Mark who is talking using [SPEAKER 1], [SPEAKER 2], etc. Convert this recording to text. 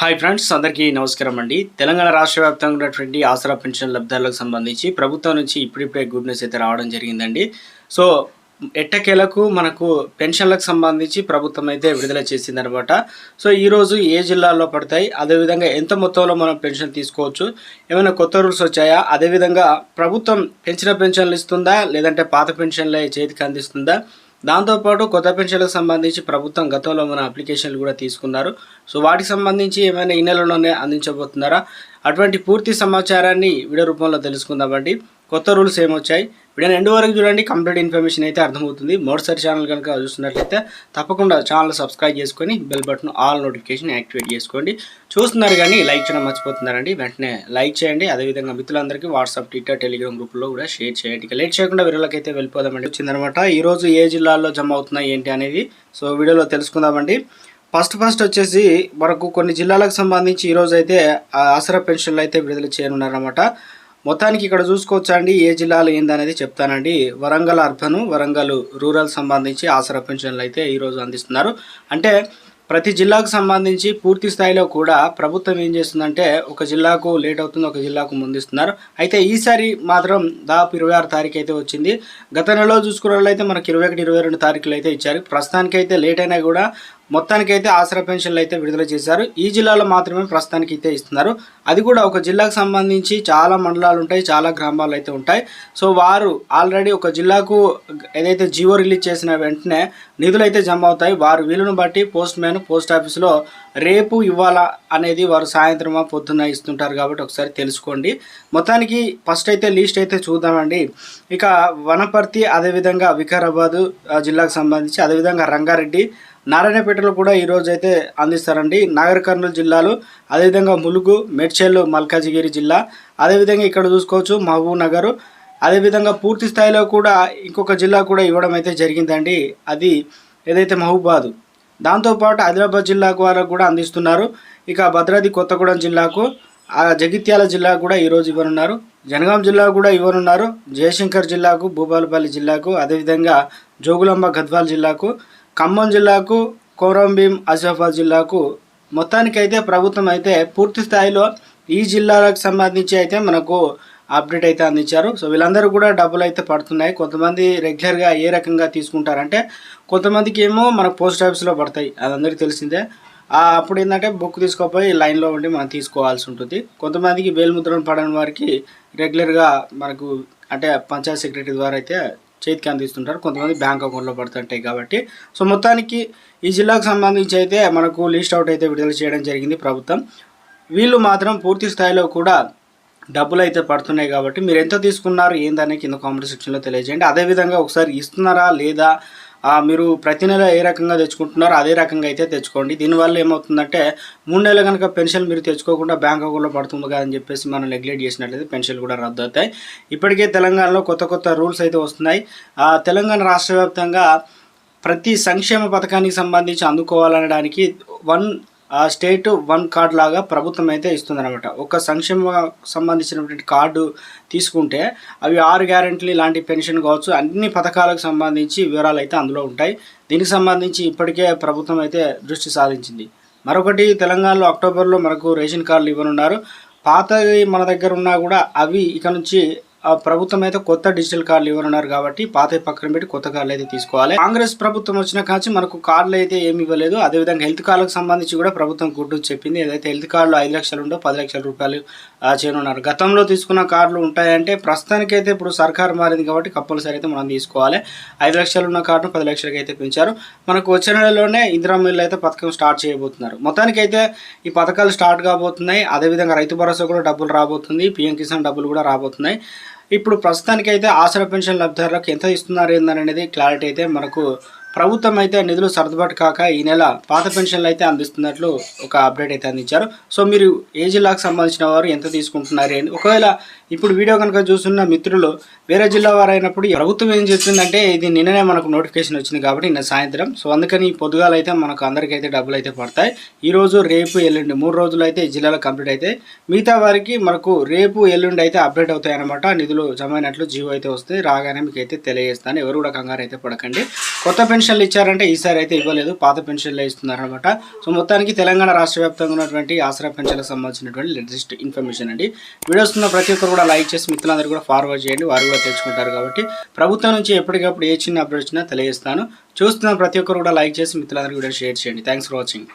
[SPEAKER 1] Hi friends అందరికీ నమస్కారం అండి. తెలంగాణ రాష్ట్ర వ్యాప్తంగా ఉన్నటువంటి ఆసరా పెన్షన్ లబ్ధాలకు సంబంధించి ప్రభుత్వం నుంచి ఇప్పుడిప్పుడే గుడ్ న్యూస్ అయితే రావడం జరిగిందండి. సో ఎట్టకేలకు మనకు పెన్షన్లకు సంబంధించి ప్రభుత్వం అయితే విడుదల చేసిందనమాట. సో ఈరోజు ఏ జిల్లాల్లో పడతాయి? అదేవిధంగా ఎంత మొత్తంలో మనం పెన్షన్ తీసుకోవచ్చు? ఏమైనా కొత్త రూల్స్ వచ్చాయా? అదేవిధంగా ప్రభుత్వం పెంచిన పెన్షన్లు ఇస్తుందా? లేదంటే పాత పెన్షన్లే చేతికి అందిస్తుందా? దాంతోపాటు కొత్త పెన్షన్లకు సంబంధించి ప్రభుత్వం గతంలో మన అప్లికేషన్లు కూడా తీసుకున్నారు. సో వాటికి సంబంధించి ఏమైనా ఈ నెలలోనే అందించబోతున్నారా? అటువంటి పూర్తి సమాచారాన్ని వీడియో రూపంలో తెలుసుకుందామండి. కొత్త రూల్స్ ఏమొచ్చాయి? వీడియో ఎండు వరకు చూడండి కంప్లీట్ ఇన్ఫర్మేషన్ అయితే అర్థమవుతుంది. మరోసారి ఛానల్ కనుక చూస్తున్నట్లయితే తప్పకుండా ఛానల్ సబ్స్క్రైబ్ చేసుకొని bell button all notification activate చేసుకోండి. చూస్తున్నారు కానీ లైక్ చేయడం మర్చిపోతున్నారండి. వెంటనే లైక్ చేయండి. అదేవిధంగా మిత్రులందరికీ వాట్సాప్ ట్విట్టర్ టెలిగ్రామ్ గ్రూప్లో కూడా షేర్ చేయండి. ఇక లేట్ చేయకుండా వీడియోలోకి వెళ్ళిపోదామండి. వచ్చిందనమాట. ఈ రోజు ఏ జిల్లాల్లో జమ అవుతున్నాయి ఏంటి అనేది. సో వీడియోలో తెలుసుకుందామండి. ఫస్ట్ ఫస్ట్ వచ్చేసి మనకు కొన్ని జిల్లాలకు సంబంధించి ఈరోజు అయితే ఆ ఆసరా పెన్షన్లు అయితే విడుదల చేయనున్నారన్నమాట. మొత్తానికి ఇక్కడ చూసుకోవచ్చా అండి? ఏ జిల్లాలో ఏందనేది చెప్తానండి. వరంగల్ అర్బన్ వరంగల్ రూరల్ సంబంధించి ఆసరా పెన్షన్లు అయితే ఈరోజు అందిస్తున్నారు. అంటే ప్రతి జిల్లాకు సంబంధించి పూర్తి స్థాయిలో కూడా ప్రభుత్వం ఏం చేస్తుందంటే ఒక జిల్లాకు లేట్ అవుతుంది ఒక జిల్లాకు ముందిస్తున్నారు. అయితే ఈసారి మాత్రం దాదాపు ఇరవై ఆరు తారీఖు అయితే వచ్చింది. గత నెలలో చూసుకున్నట్లయితే మనకి ఇరవై ఒకటి ఇరవై రెండు తారీఖులు అయితే ఇచ్చారు. ప్రస్తుతానికైతే లేట్ అయినా కూడా మొత్తానికైతే ఆసరా పెన్షన్లు అయితే విడుదల చేశారు. ఈ జిల్లాలో మాత్రమే ప్రస్తుతానికి అయితే ఇస్తున్నారు. అది కూడా ఒక జిల్లాకు సంబంధించి చాలా మండలాలు ఉంటాయి చాలా గ్రామాలు అయితే ఉంటాయి. సో వారు ఆల్రెడీ ఒక జిల్లాకు ఏదైతే జియో రిలీజ్ చేసిన వెంటనే నిధులు అయితే జమ అవుతాయి. వారు వీలును బట్టి పోస్ట్ మ్యాన్ పోస్ట్ ఆఫీస్లో రేపు ఇవ్వాలా అనేది వారు సాయంత్రమా పొద్దున్న ఇస్తుంటారు కాబట్టి ఒకసారి తెలుసుకోండి. మొత్తానికి ఫస్ట్ అయితే లిస్ట్ అయితే చూద్దామండి. ఇక వనపర్తి అదేవిధంగా వికారాబాద్ ఆ, జిల్లాకు సంబంధించి అదేవిధంగా రంగారెడ్డి నారాయణపేటలో కూడా ఈరోజు అయితే అందిస్తారండి. నాగర్ కర్నూలు జిల్లాలు అదేవిధంగా ములుగు మెడ్చెల్లు మల్కాజిగిరి జిల్లా. అదేవిధంగా ఇక్కడ చూసుకోవచ్చు మహబూబ్ నగర్. అదేవిధంగా పూర్తి స్థాయిలో కూడా ఇంకొక జిల్లా కూడా ఇవ్వడం అయితే జరిగిందండి. అది ఏదైతే మహబూబాద్. దాంతోపాటు ఆదిలాబాద్ జిల్లాకు వారికి కూడా అందిస్తున్నారు. ఇక భద్రాద్రి కొత్తగూడెం జిల్లాకు ఆ జగిత్యాల జిల్లా కూడా ఈరోజు ఇవ్వనున్నారు. జనగాం జిల్లా కూడా ఇవ్వనున్నారు. జయశంకర్ జిల్లాకు భూపాలపల్లి జిల్లాకు అదేవిధంగా జోగులాంబ గద్వాల్ జిల్లాకు. ఖమ్మం జిల్లాకు కోరంభీం ఆసిఫాబాద్ జిల్లాకు మొత్తానికైతే ప్రభుత్వం అయితే పూర్తి స్థాయిలో ఈ జిల్లాలకు సంబంధించి అయితే మనకు అప్డేట్ అయితే అందించారు. సో వీళ్ళందరూ కూడా డబ్బులు అయితే పడుతున్నాయి. కొంతమంది రెగ్యులర్గా ఏ రకంగా తీసుకుంటారంటే కొంతమందికి ఏమో మనకు పోస్ట్ ఆఫీస్లో పడతాయి. అది అందరికీ తెలిసిందే. అప్పుడు ఏంటంటే బుక్ తీసుకోపోయి లైన్లో ఉండి మనం తీసుకోవాల్సి ఉంటుంది. కొంతమందికి వేలుముద్రను పడని వారికి రెగ్యులర్గా మనకు అంటే పంచాయత్ సెక్రటరీ ద్వారా అయితే చేతికి అందిస్తుంటారు కొంతమంది బ్యాంక్ అకౌంట్లో పడుతుంటాయి కాబట్టి. సో మొత్తానికి ఈ జిల్లాకు సంబంధించి అయితే మనకు లిస్ట్ అవుట్ అయితే విడుదల చేయడం జరిగింది ప్రభుత్వం. వీళ్ళు మాత్రం పూర్తి స్థాయిలో కూడా డబ్బులు అయితే పడుతున్నాయి కాబట్టి మీరు ఎంత తీసుకున్నారు ఏందని కింద కామెంట్ సెక్షన్లో తెలియజేయండి. అదేవిధంగా ఒకసారి ఇస్తున్నారా లేదా మీరు ప్రతి నెల ఏ రకంగా తెచ్చుకుంటున్నారో అదే రకంగా అయితే తెచ్చుకోండి. దీనివల్ల ఏమవుతుందంటే మూడు నెలలు కనుక పెన్షన్ మీరు తెచ్చుకోకుండా బ్యాంక్ అకౌంట్లో పడుతుంది కదని అని చెప్పేసి మనం నెగ్లెక్ట్ చేసినట్లయితే పెన్షన్లు కూడా రద్దు అవుతాయి. ఇప్పటికే తెలంగాణలో కొత్త కొత్త రూల్స్ అయితే వస్తున్నాయి. ఆ, తెలంగాణ రాష్ట్ర ప్రతి సంక్షేమ పథకానికి సంబంధించి అందుకోవాలనడానికి వన్ స్టేట్ వన్ కార్డ్ లాగా ప్రభుత్వం అయితే ఇస్తుందన్నమాట. ఒక సంక్షేమ సంబంధించినటువంటి కార్డు తీసుకుంటే అవి ఆరు గ్యారెంటీలు ఇలాంటి పెన్షన్ కావచ్చు అన్ని పథకాలకు సంబంధించి వివరాలు అయితే అందులో ఉంటాయి. దీనికి సంబంధించి ఇప్పటికే ప్రభుత్వం అయితే దృష్టి సాధించింది మరొకటి తెలంగాణలో అక్టోబర్లో మనకు రేషన్ కార్డులు ఇవ్వనున్నారు. పాతవి మన దగ్గర ఉన్నా కూడా అవి ఇక నుంచి ప్రభుత్వం అయితే కొత్త డిజిటల్ కార్డులు ఇవ్వనున్నారు కాబట్టి పాత పక్కన పెట్టి కొత్త కార్డులు అయితే తీసుకోవాలి. కాంగ్రెస్ ప్రభుత్వం వచ్చిన కాచి మనకు కార్డులు అయితే ఏమి ఇవ్వలేదు. అదేవిధంగా హెల్త్ కార్డులకు సంబంధించి కూడా ప్రభుత్వం గుడ్డు చెప్పింది. ఏదైతే హెల్త్ కార్డులు ఐదు లక్షలు ఉండో పది లక్షల రూపాయలు చేయనున్నారు. గతంలో తీసుకున్న కార్డులు ఉంటాయంటే ప్రస్తుతానికైతే ఇప్పుడు సర్కారు మారింది కాబట్టి కంపల్సరీ అయితే మనం తీసుకోవాలి. ఐదు లక్షలు ఉన్న కార్డును పది లక్షలకి అయితే పెంచారు. మనకు వచ్చే నెలలోనే ఇందిరా మిల్లు అయితే పథకం స్టార్ట్ చేయబోతున్నారు. మొత్తానికైతే ఈ పథకాలు స్టార్ట్ కాబోతున్నాయి. అదేవిధంగా రైతు భరోసా కూడా డబ్బులు రాబోతుంది. పిఎం కిసాన్ డబ్బులు కూడా రాబోతున్నాయి. ఇప్పుడు ప్రస్తుతానికైతే ఆసరా పెన్షన్ లబ్ధిదారులకు ఎంత ఇస్తున్నారు ఏందనేది క్లారిటీ అయితే మనకు ప్రభుత్వం అయితే నిధులు సర్దుబాటు కాక ఈ నెల పాత పెన్షన్లు అయితే అందిస్తున్నట్లు ఒక అప్డేట్ అయితే అందించారు. సో మీరు ఏ జిల్లాకు సంబంధించిన వారు ఎంత తీసుకుంటున్నారు అని ఒకవేళ ఇప్పుడు వీడియో కనుక చూస్తున్న మిత్రులు వేరే జిల్లా వారు అయినప్పుడు ఈ ప్రభుత్వం ఏం చెప్తుందంటే ఇది నిన్ననే మనకు నోటిఫికేషన్ వచ్చింది కాబట్టి నిన్న సాయంత్రం. సో అందుకని ఈ పొద్దుగాల అయితే మనకు అందరికైతే డబ్బులు అయితే పడతాయి. ఈ రోజు రేపు ఎల్లుండి మూడు రోజులు అయితే ఈ జిల్లాలో కంప్లీట్ అయితే. మిగతా వారికి మనకు రేపు ఎల్లుండి అయితే అప్డేట్ అవుతాయి అనమాట నిధులు జమ అయినట్లు జీవో అయితే వస్తుంది. రాగానే మీకు అయితే తెలియజేస్తాను. ఎవరు కూడా కంగారు అయితే పడకండి. కొత్త పెన్షన్లు ఇచ్చారంటే ఈసారి అయితే ఇవ్వలేదు పాత పెన్షన్లే ఇస్తున్నారనమాట. సో మొత్తానికి తెలంగాణ రాష్ట్ర వ్యాప్తంగా ఉన్నటువంటి ఆసరా పెన్షన్లకు సంబంధించినటువంటి లేటెస్ట్ ఇన్ఫర్మేషన్ అండి. వీడియోస్ ఉన్న ప్రతి ఒక్కరు కూడా లైక్ చేసి మిత్రులందరూ కూడా ఫార్వర్డ్ చేయండి వారు కూడా తెచ్చుకుంటారు కాబట్టి. ప్రభుత్వం నుంచి ఎప్పటికప్పుడు ఏ చిన్న అప్డేట్ వచ్చినా తెలియజేస్తాను. చూస్తున్న ప్రతి ఒక్కరు కూడా లైక్ చేసి మిత్రులందరూ కూడా షేర్ చేయండి. Thanks for watching